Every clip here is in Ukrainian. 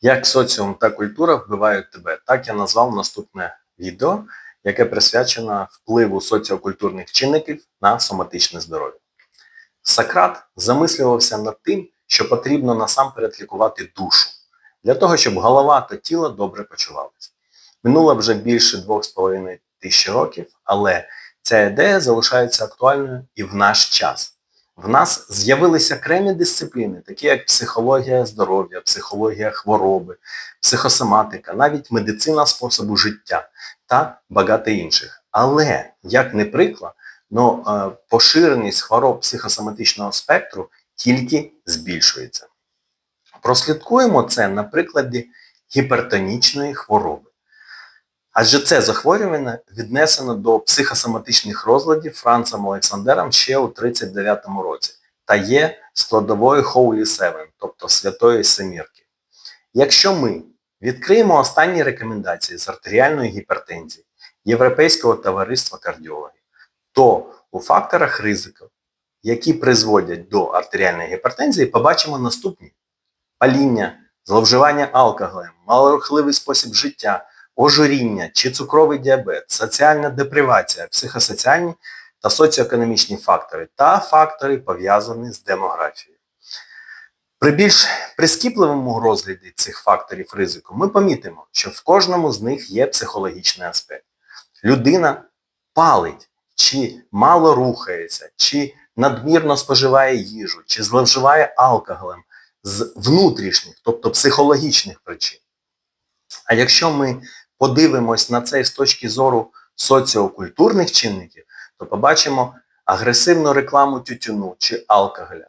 Як соціум та культура вбивають тебе? Так я назвав наступне відео, яке присвячено впливу соціокультурних чинників на соматичне здоров'я. Сократ замислювався над тим, що потрібно насамперед лікувати душу, для того, щоб голова та тіло добре почувалися. Минуло вже більше 2,5 тисячі років, але ця ідея залишається актуальною і в наш час. В нас з'явилися окремі дисципліни, такі як психологія здоров'я, психологія хвороби, психосоматика, навіть медицина способу життя та багато інших. Але, як не приклад, но, е, поширеність хвороб психосоматичного спектру тільки збільшується. Прослідкуємо це на прикладі гіпертонічної хвороби. Адже це захворювання віднесено до психосоматичних розладів Францем Олександером ще у 1939 році та є складовою Holy Seven, тобто Святої Семірки. Якщо ми відкриємо останні рекомендації з артеріальної гіпертензії Європейського товариства кардіологів, то у факторах ризику, які призводять до артеріальної гіпертензії, побачимо наступні: паління, зловживання алкоголем, малорухливий спосіб життя, ожиріння чи цукровий діабет, соціальна депривація, психосоціальні та соціоекономічні фактори та фактори, пов'язані з демографією. При більш прискіпливому розгляді цих факторів ризику ми помітимо, що в кожному з них є психологічний аспект. Людина палить, чи мало рухається, чи надмірно споживає їжу, чи зловживає алкоголем з внутрішніх, тобто психологічних причин. А якщо ми подивимось на це з точки зору соціокультурних чинників, то побачимо агресивну рекламу тютюну чи алкоголя.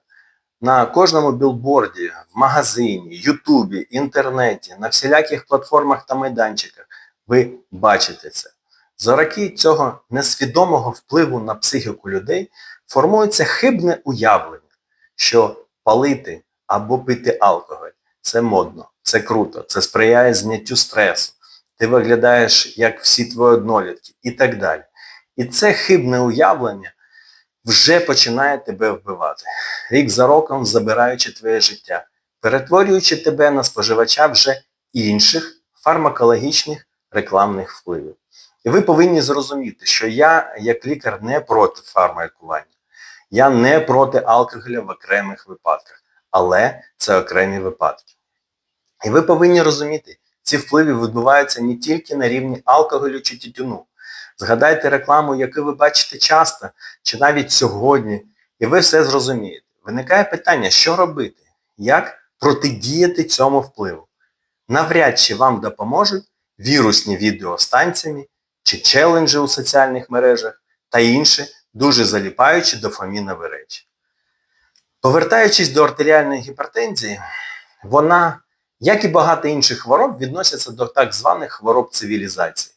На кожному білборді, в магазині, Ютубі, інтернеті, на всіляких платформах та майданчиках ви бачите це. За роки цього несвідомого впливу на психіку людей формується хибне уявлення, що палити або пити алкоголь це модно, це круто, це сприяє зняттю стресу, ти виглядаєш як всі твої однолітки і так далі. І це хибне уявлення вже починає тебе вбивати. Рік за роком забираючи твоє життя, перетворюючи тебе на споживача вже інших фармакологічних рекламних впливів. І ви повинні зрозуміти, що я, як лікар, не проти фармакування. Я не проти алкоголя в окремих випадках, але це окремі випадки. І ви повинні розуміти, ці впливи відбуваються не тільки на рівні алкоголю чи тютюну. Згадайте рекламу, яку ви бачите часто, чи навіть сьогодні, і ви все зрозумієте. Виникає питання, що робити? Як протидіяти цьому впливу? Навряд чи вам допоможуть вірусні відео чи челенджі у соціальних мережах та інші дуже заліпаючі дофамінові речі. Повертаючись до артеріальної гіпертензії, вона, як і багато інших хвороб, відноситься до так званих хвороб цивілізації.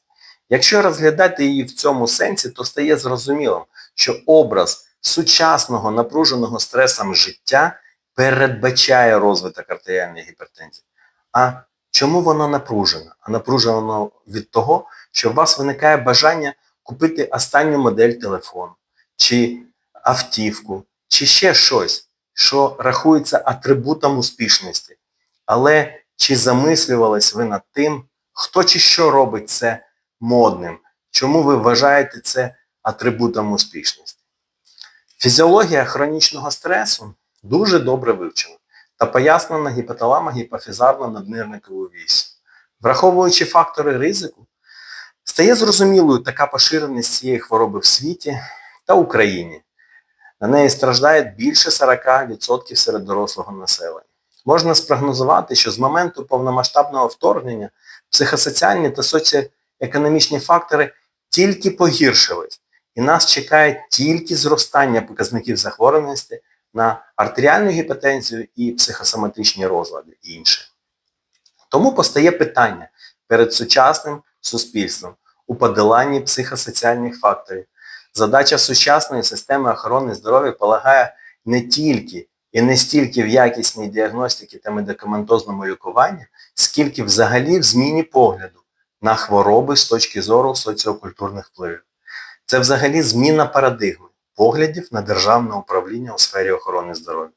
Якщо розглядати її в цьому сенсі, то стає зрозумілим, що образ сучасного напруженого стресом життя передбачає розвиток артеріальної гіпертензії. А чому воно напружено? А напружено від того, що у вас виникає бажання купити останню модель телефону, чи автівку, чи ще щось, що рахується атрибутом успішності. Але чи замислювались ви над тим, хто чи що робить це модним? Чому ви вважаєте це атрибутом успішності? Фізіологія хронічного стресу дуже добре вивчена та пояснена гіпоталамо гіпофізарно наднирникову вісі. Враховуючи фактори ризику, стає зрозумілою така поширеність цієї хвороби в світі та Україні. На неї страждає більше 40% серед дорослого населення. Можна спрогнозувати, що з моменту повномасштабного вторгнення психосоціальні та соціоекономічні фактори тільки погіршились, і нас чекає тільки зростання показників захворюваності на артеріальну гіпотензію і психосоматичні розлади і інше. Тому постає питання перед сучасним суспільством у подоланні психосоціальних факторів. Задача сучасної системи охорони здоров'я полягає не тільки і не стільки в якісній діагностиці та медикаментозному лікуванні, скільки взагалі в зміні погляду на хвороби з точки зору соціокультурних впливів. Це взагалі зміна парадигми поглядів на державне управління у сфері охорони здоров'я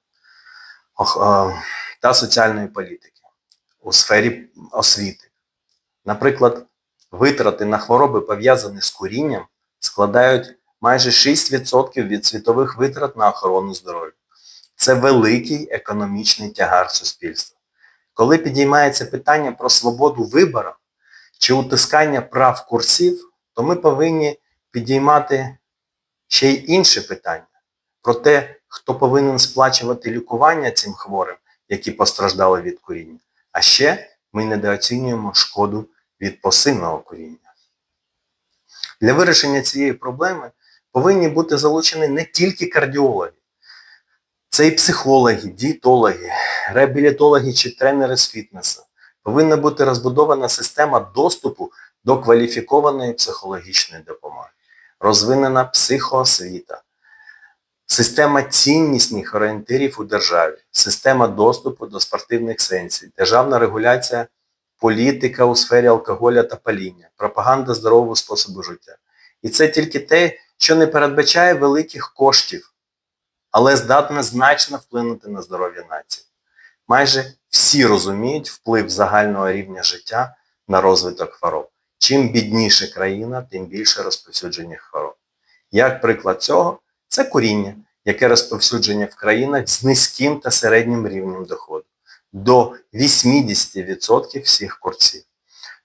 та соціальної політики. у сфері освіти. Наприклад, витрати на хвороби, пов'язані з курінням, складають майже 6% від світових витрат на охорону здоров'я. Це великий економічний тягар суспільства. Коли підіймається питання про свободу вибору чи утискання прав курсів, то ми повинні підіймати ще й інше питання про те, хто повинен сплачувати лікування цим хворим, які постраждали від куріння. А ще ми недооцінюємо шкоду від пасивного куріння. Для вирішення цієї проблеми повинні бути залучені не тільки кардіологи, це і психологи, дієтологи, реабілітологи чи тренери з фітнесу. Повинна бути розбудована система доступу до кваліфікованої психологічної допомоги, розвинена психоосвіта, система ціннісних орієнтирів у державі, система доступу до спортивних сенсів, державна регуляція, політика у сфері алкоголя та паління, пропаганда здорового способу життя. І це тільки те, що не передбачає великих коштів, але здатне значно вплинути на здоров'я нації. Майже всі розуміють вплив загального рівня життя на розвиток хвороб. Чим бідніша країна, тим більше розповсюдження хвороб. Як приклад цього, це куріння, яке розповсюдження в країнах з низьким та середнім рівнем доходу до 80% всіх курців.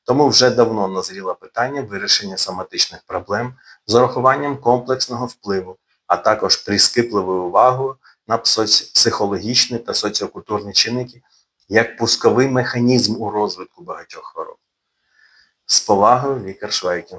Тому вже давно назріло питання вирішення соматичних проблем з урахуванням комплексного впливу, а також прискіпливу увагою на психологічні та соціокультурні чинники як пусковий механізм у розвитку багатьох хвороб. З повагою, лікар Швайкін.